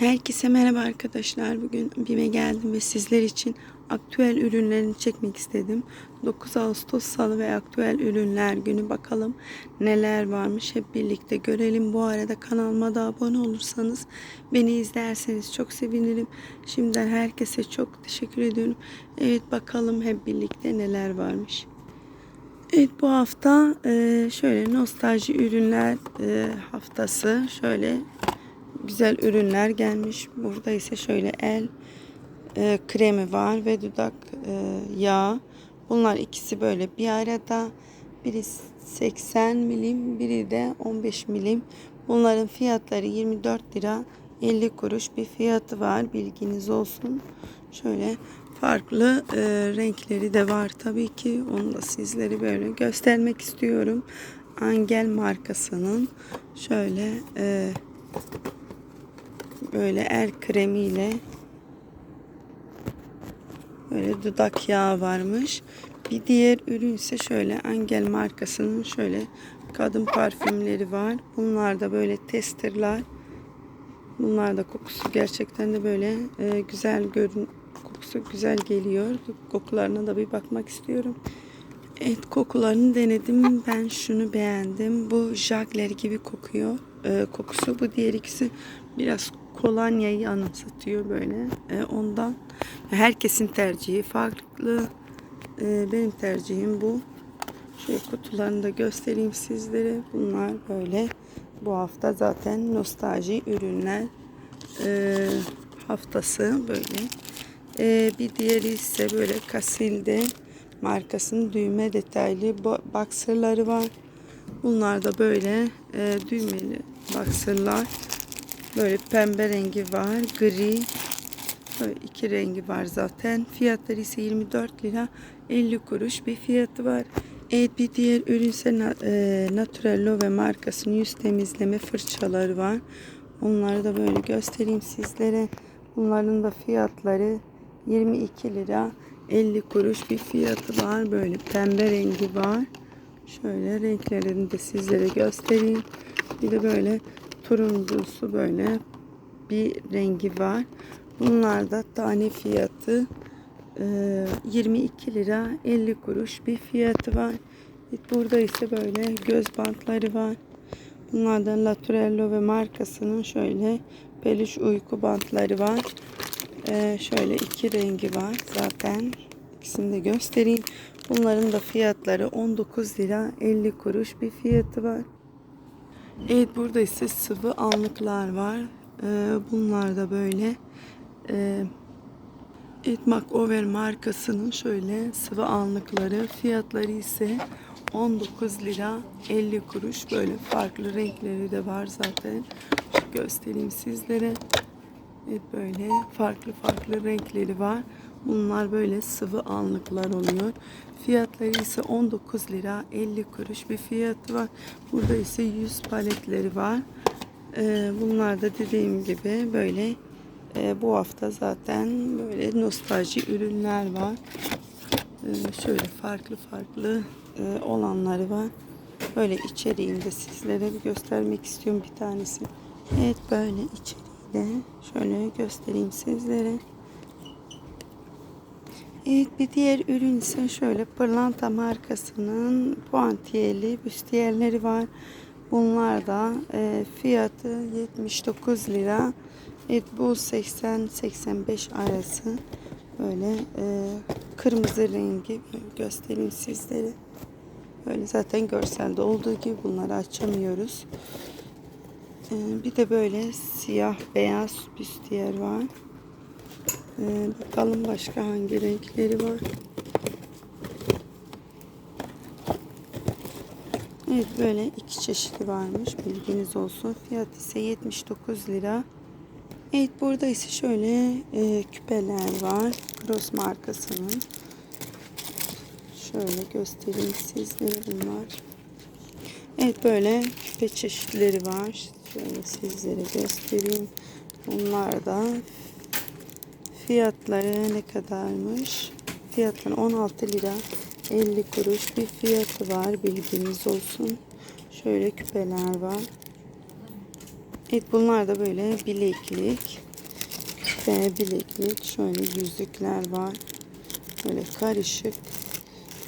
Herkese merhaba arkadaşlar. Bugün BİM'e geldim ve sizler için aktüel ürünlerini çekmek istedim. 9 Ağustos Salı ve aktüel ürünler günü bakalım neler varmış hep birlikte görelim. Bu arada kanalıma da abone olursanız beni izlerseniz çok sevinirim. Şimdiden herkese çok teşekkür ediyorum. Evet bakalım hep birlikte neler varmış. Evet bu hafta şöyle nostalji ürünler haftası şöyle güzel ürünler gelmiş. Burada ise şöyle el e, kremi var ve dudak e, yağı. Bunlar ikisi böyle bir arada. Biri 80 milim, biri de 15 milim. Bunların fiyatları 24 lira 50 kuruş bir fiyatı var. Bilginiz olsun. Şöyle farklı e, renkleri de var tabii ki. Onu da sizlere böyle göstermek istiyorum. Angel markasının şöyle e, böyle el kremiyle böyle dudak yağı varmış. Bir diğer ürün ise şöyle Angel markasının şöyle kadın parfümleri var. Bunlar da böyle testerlar. Bunlar da kokusu gerçekten de böyle e, güzel görün kokusu güzel geliyor. Kokularına da bir bakmak istiyorum. Evet kokularını denedim. Ben şunu beğendim. Bu jagler gibi kokuyor. E, kokusu. Bu diğer ikisi biraz kolonyayı anımsatıyor böyle. E, ondan herkesin tercihi farklı. E, benim tercihim bu. Şöyle kutularını da göstereyim sizlere. Bunlar böyle. Bu hafta zaten nostalji ürünler e, haftası böyle. E, bir diğeri ise böyle Casilde markasının düğme detaylı boxerları var. Bunlar da böyle e, düğmeli boxerlar. Böyle pembe rengi var, gri. Böyle iki rengi var zaten. Fiyatları ise 24 lira 50 kuruş bir fiyatı var. Evet bir diğer ürün ise e, Naturello ve markasının yüz temizleme fırçaları var. Onları da böyle göstereyim sizlere. Bunların da fiyatları 22 lira 50 kuruş bir fiyatı var. Böyle pembe rengi var. Şöyle renklerini de sizlere göstereyim. Bir de böyle turuncusu böyle bir rengi var. Bunlar da tane fiyatı 22 lira 50 kuruş bir fiyatı var. Burada ise böyle göz bantları var. Bunlardan Laturello ve markasının şöyle peluş uyku bantları var. Ee, şöyle iki rengi var zaten. İkisini de göstereyim. Bunların da fiyatları 19 lira 50 kuruş bir fiyatı var. Evet burada ise sıvı allıklar var. Ee, bunlar da böyle e, Evet Macover markasının şöyle sıvı allıkları fiyatları ise 19 lira 50 kuruş. Böyle farklı renkleri de var zaten. Göstereyim sizlere. Evet böyle farklı farklı renkleri var bunlar böyle sıvı allıklar oluyor fiyatları ise 19 lira 50 kuruş bir fiyatı var burada ise 100 paletleri var ee, bunlar da dediğim gibi böyle e, bu hafta zaten böyle nostalji ürünler var. E, şöyle farklı farklı e, olanları var. Böyle içeriğinde sizlere bir göstermek istiyorum bir tanesi. Evet böyle içeriğinde şöyle göstereyim sizlere. Evet bir diğer ürün ise şöyle Pırlanta markasının puantiyeli büstiyerleri var. Bunlar da e, fiyatı 79 lira. Evet bu 80-85 arası böyle e, kırmızı rengi göstereyim sizlere. Böyle zaten görselde olduğu gibi bunları açamıyoruz. E, bir de böyle siyah beyaz büstiyer var. E, bakalım başka hangi renkleri var. Evet böyle iki çeşidi varmış bilginiz olsun. Fiyat ise 79 lira. Evet burada ise şöyle e, küpeler var. Cross markasının. Şöyle göstereyim sizlere bunlar. Evet böyle küpe çeşitleri var. Şöyle sizlere göstereyim. Bunlar da fiyatları ne kadarmış? Fiyatları 16 lira 50 kuruş bir fiyatı var. Bilginiz olsun. Şöyle küpeler var. Evet bunlar da böyle bileklik. küpe, bileklik, şöyle yüzükler var. Böyle karışık.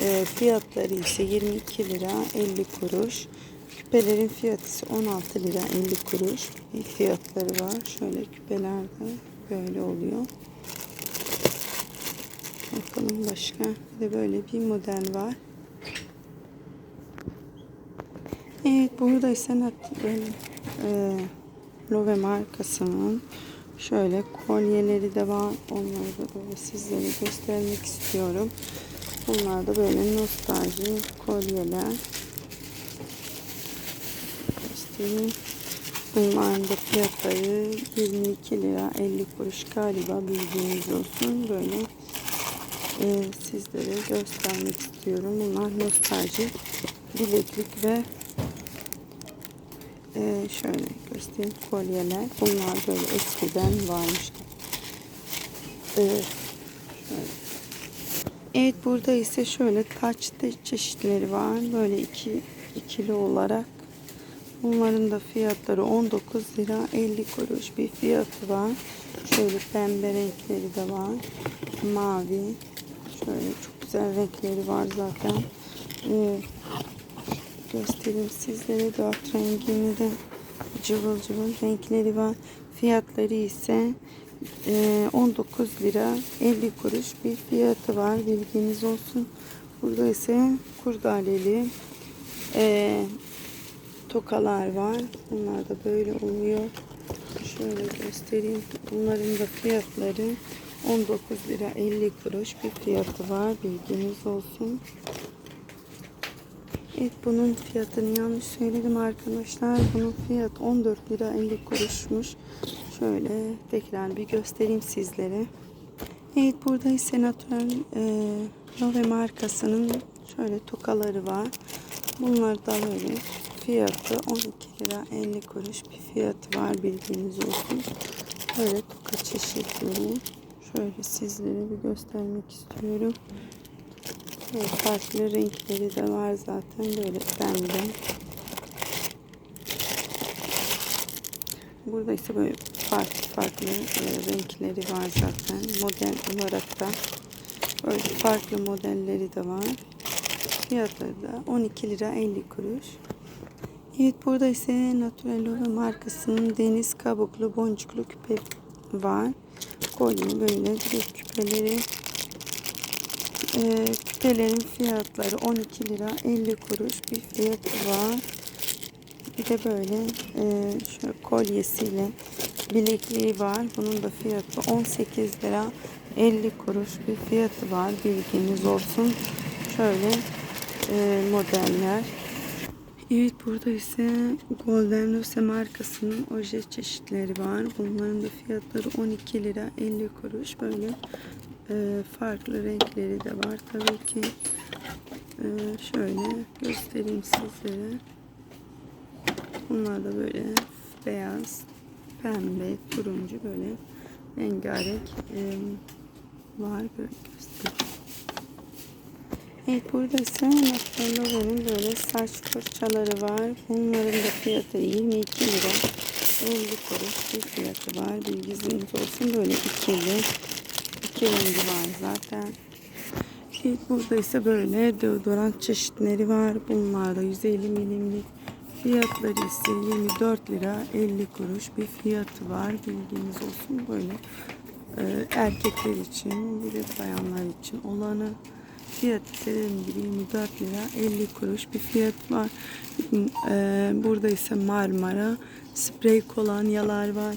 Ee, fiyatları ise 22 lira 50 kuruş. Küpelerin fiyatı ise 16 lira 50 kuruş. Bir fiyatları var. Şöyle küpeler de böyle oluyor. Bakalım başka. Bir de böyle bir model var. Evet burada ise böyle e, Love markasının şöyle kolyeleri de var. Onları da böyle sizlere göstermek istiyorum. Bunlar da böyle nostalji kolyeler. Göstereyim. Bunların da fiyatları 22 lira 50 kuruş galiba bilginiz olsun. Böyle e, sizlere göstermek istiyorum. Bunlar nostalji bileklik ve e, şöyle göstereyim kolyeler. Bunlar böyle eskiden varmış. E. Evet burada ise şöyle taç çeşitleri var. Böyle iki ikili olarak. Bunların da fiyatları 19 lira 50 kuruş bir fiyatı var. Şöyle pembe renkleri de var. Mavi. Şöyle çok güzel renkleri var zaten. Ee, göstereyim sizlere dört rengini de cıvıl cıvıl renkleri var. Fiyatları ise e, 19 lira 50 kuruş bir fiyatı var. Bilginiz olsun. Burada ise kurdaleli e, tokalar var. Bunlar da böyle oluyor. Şöyle göstereyim. Bunların da fiyatları 19 lira 50 kuruş bir fiyatı var. Bilginiz olsun. Evet bunun fiyatını yanlış söyledim arkadaşlar. Bunun fiyatı 14 lira 50 kuruşmuş. Şöyle tekrar bir göstereyim sizlere. Evet burada ise Natural e, Love markasının şöyle tokaları var. Bunlar da böyle fiyatı 12 lira 50 kuruş bir fiyatı var bilginiz olsun. Böyle toka çeşitleri. Şöyle sizlere bir göstermek istiyorum. Evet, farklı renkleri de var zaten böyle pembe. Burada ise böyle farklı farklı e, renkleri var zaten. Model olarak da böyle farklı modelleri de var. Fiyatları da 12 lira 50 kuruş. Evet burada ise Natural Ova markasının deniz kabuklu boncuklu küpe var. Kolye böyle direkt küpeleri ee, küpelerin fiyatları 12 lira 50 kuruş bir fiyatı var. Bir de böyle e, şu kolyesiyle bilekliği var. Bunun da fiyatı 18 lira 50 kuruş bir fiyatı var. Bilginiz olsun. Şöyle e, modeller. Evet burada ise Golden Rose markasının oje çeşitleri var. Bunların da fiyatları 12 lira 50 kuruş. Böyle e, farklı renkleri de var tabii ki. E, şöyle göstereyim sizlere. Bunlar da böyle beyaz, pembe, turuncu böyle rengarenk e, var böyle göstereyim. Evet burada ise Napoleon'un böyle saç fırçaları var. Bunların da fiyatı 22 lira 50 kuruş bir fiyatı var. Bilginiz olsun böyle ikili iki rengi var zaten. Evet burada ise böyle deodorant çeşitleri var. Bunlar da 150 milimlik. Fiyatları ise 24 lira 50 kuruş bir fiyatı var. Bilginiz olsun böyle e, erkekler için bir de bayanlar için olanı. Fiyatı ise dediğim gibi 24 lira 50 kuruş bir fiyat var. E, burada ise Marmara sprey kolonyalar var.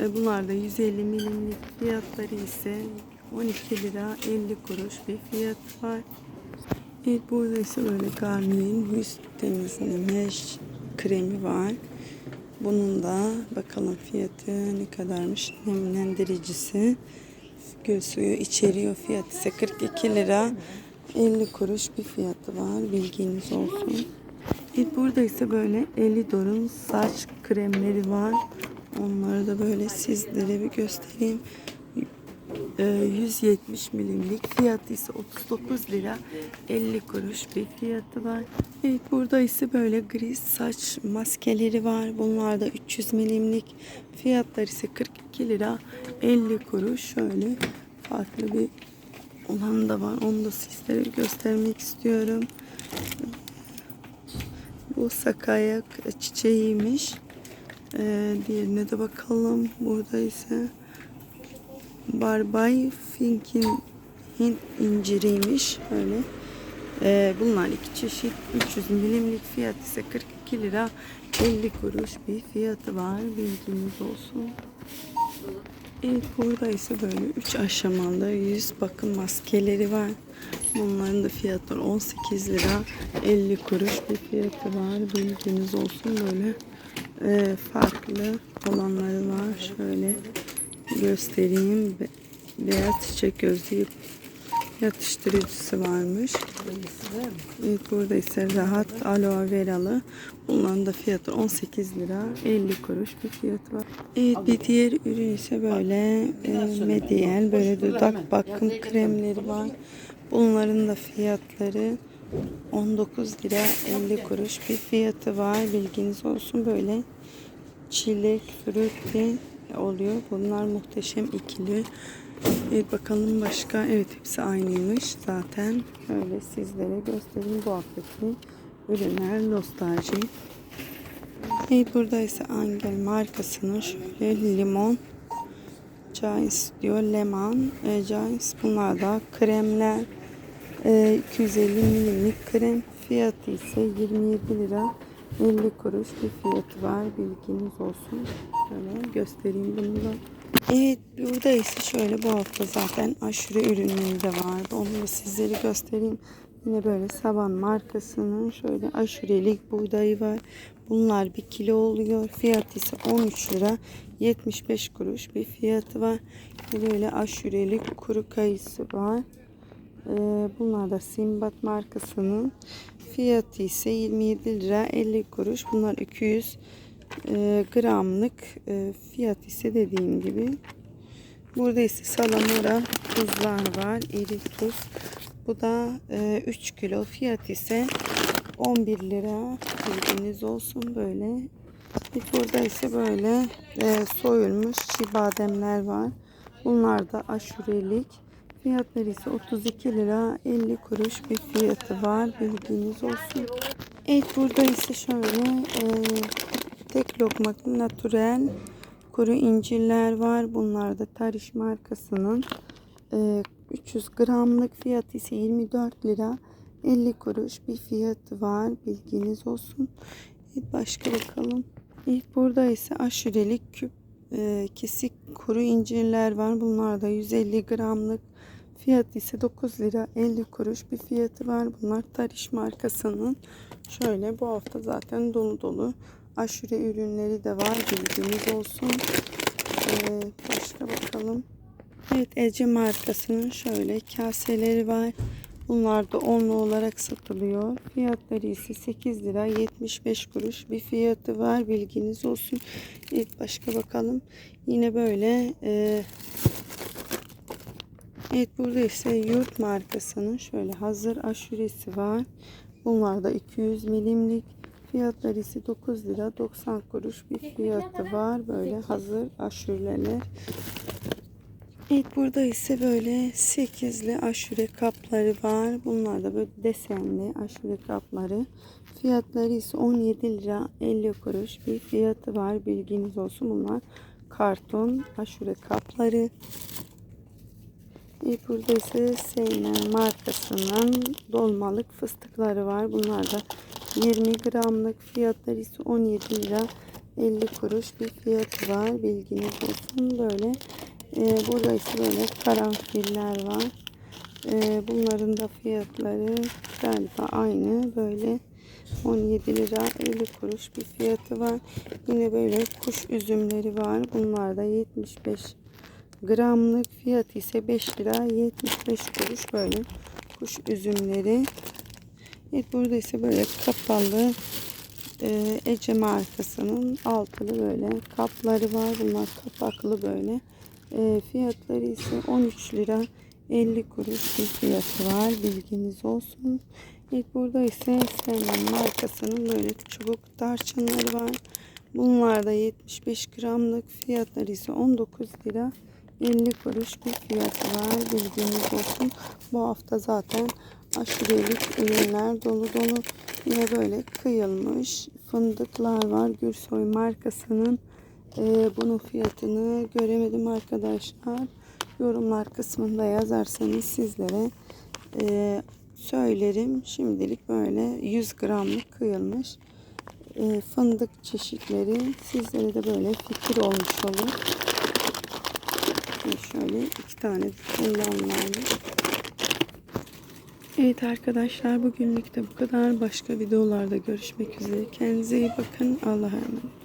E, Bunlar da 150 milimlik fiyatları ise 12 lira 50 kuruş bir fiyat var. Evet burada ise böyle Garnier'in yüz temizleme kremi var. Bunun da bakalım fiyatı ne kadarmış nemlendiricisi. Göz suyu içeriyor. Fiyat ise 42 lira 50 kuruş bir fiyatı var. Bilginiz olsun. Evet burada ise böyle Elidor'un saç kremleri var. Onları da böyle sizlere bir göstereyim. E, 170 milimlik fiyatı ise 39 lira 50 kuruş bir fiyatı var. Evet burada ise böyle gri saç maskeleri var. Bunlar da 300 milimlik fiyatlar ise 42 lira 50 kuruş. Şöyle farklı bir olan da var. Onu da sizlere göstermek istiyorum. Bu sakayak çiçeğiymiş. Ee, diğerine de bakalım. Burada ise Barbay Finkin Hint inciriymiş. Öyle. Ee, bunlar iki çeşit. 300 milimlik fiyat ise 42 lira 50 kuruş bir fiyatı var. Bilginiz olsun. Evet burada ise böyle 3 aşamalı yüz bakım maskeleri var. Bunların da fiyatları 18 lira 50 kuruş bir fiyatı var. Bilginiz olsun böyle e, farklı olanları var. Şöyle göstereyim. Be- beyaz çiçek gözlü yatıştırıcısı varmış. Evet burada ise rahat aloe veralı. Bunların da fiyatı 18 lira 50 kuruş bir fiyatı var. Evet bir diğer ürün ise böyle e, Mediel böyle dudak bakım kremleri var. Bunların da fiyatları 19 lira 50 kuruş bir fiyatı var. Bilginiz olsun böyle çilek, frutti oluyor. Bunlar muhteşem ikili. Evet bakalım başka. Evet hepsi aynıymış zaten. Öyle sizlere göstereyim bu haftaki ürünler nostalji. Evet burada ise Angel markasının şöyle limon Giants diyor lemon e, Giants bunlar da kremler e, 250 milimlik krem fiyatı ise 27 lira 50 kuruş bir fiyatı var bilginiz olsun. Şöyle göstereyim bunu da. Evet burada ise şöyle bu hafta zaten aşure ürünleri de vardı. Onu da sizlere göstereyim. Yine böyle Saban markasının şöyle aşurelik buğdayı var. Bunlar bir kilo oluyor. Fiyat ise 13 lira. 75 kuruş bir fiyatı var. Böyle aşurelik kuru kayısı var. Ee, Bunlar da Simbat markasının fiyatı ise 27 lira 50 kuruş. Bunlar 200 e, gramlık e, fiyat ise dediğim gibi. Burada ise salamura tuzlar var. iri tuz. Bu da e, 3 kilo fiyat ise 11 lira. Bilginiz olsun böyle. Bir burada ise böyle e, soyulmuş çiğ bademler var. Bunlar da aşurelik. Fiyatları ise 32 lira 50 kuruş bir fiyatı var. Bilginiz olsun. Evet burada ise şöyle e, tek lokmak natürel kuru incirler var. Bunlar da Tariş markasının e, 300 gramlık fiyatı ise 24 lira 50 kuruş bir fiyatı var. Bilginiz olsun. Evet başka bakalım. İlk burada ise aşurelik küp e, kesik kuru incirler var. Bunlar da 150 gramlık Fiyat ise 9 lira 50 kuruş bir fiyatı var. Bunlar Tariş markasının. Şöyle bu hafta zaten dolu dolu aşure ürünleri de var. Bilginiz olsun. Ee, başka bakalım. Evet Ece markasının şöyle kaseleri var. Bunlar da onlu olarak satılıyor. Fiyatları ise 8 lira 75 kuruş bir fiyatı var. Bilginiz olsun. Evet başka bakalım. Yine böyle e, Evet burada ise yurt markasının şöyle hazır aşuresi var. Bunlar da 200 milimlik. Fiyatları ise 9 lira 90 kuruş bir fiyatı var. Böyle hazır aşureler. Evet burada ise böyle 8'li aşure kapları var. Bunlar da böyle desenli aşure kapları. Fiyatları ise 17 lira 50 kuruş bir fiyatı var. Bilginiz olsun bunlar karton aşure kapları. E ise Seymen markasının dolmalık fıstıkları var. Bunlar da 20 gramlık fiyatları ise 17 lira 50 kuruş bir fiyatı var. Bilginiz olsun. Böyle e, burada ise böyle karanfiller var. E, bunların da fiyatları galiba aynı. Böyle 17 lira 50 kuruş bir fiyatı var. Yine böyle kuş üzümleri var. Bunlar da 75 Gramlık fiyat ise 5 lira 75 kuruş böyle kuş üzümleri. Evet burada ise böyle kapalı e, Ece markasının altılı böyle kapları var. Bunlar kapaklı böyle E, fiyatları ise 13 lira 50 kuruş bir fiyatı var. Bilginiz olsun. İlk burada ise Selman markasının böyle çubuk tarçınları var. Bunlar da 75 gramlık fiyatları ise 19 lira 50 kuruş bir fiyatı var. Bilginiz olsun. Bu hafta zaten aşurelik ürünler dolu dolu. Yine böyle kıyılmış fındıklar var. Gürsoy markasının. Ee, bunun fiyatını göremedim arkadaşlar. Yorumlar kısmında yazarsanız sizlere e, söylerim. Şimdilik böyle 100 gramlık kıyılmış e, fındık çeşitleri sizlere de böyle fikir olmuş olur. Şöyle iki tane bundan vardı. Evet arkadaşlar bugünlük de bu kadar. Başka videolarda görüşmek üzere. Kendinize iyi bakın. Allah'a emanet.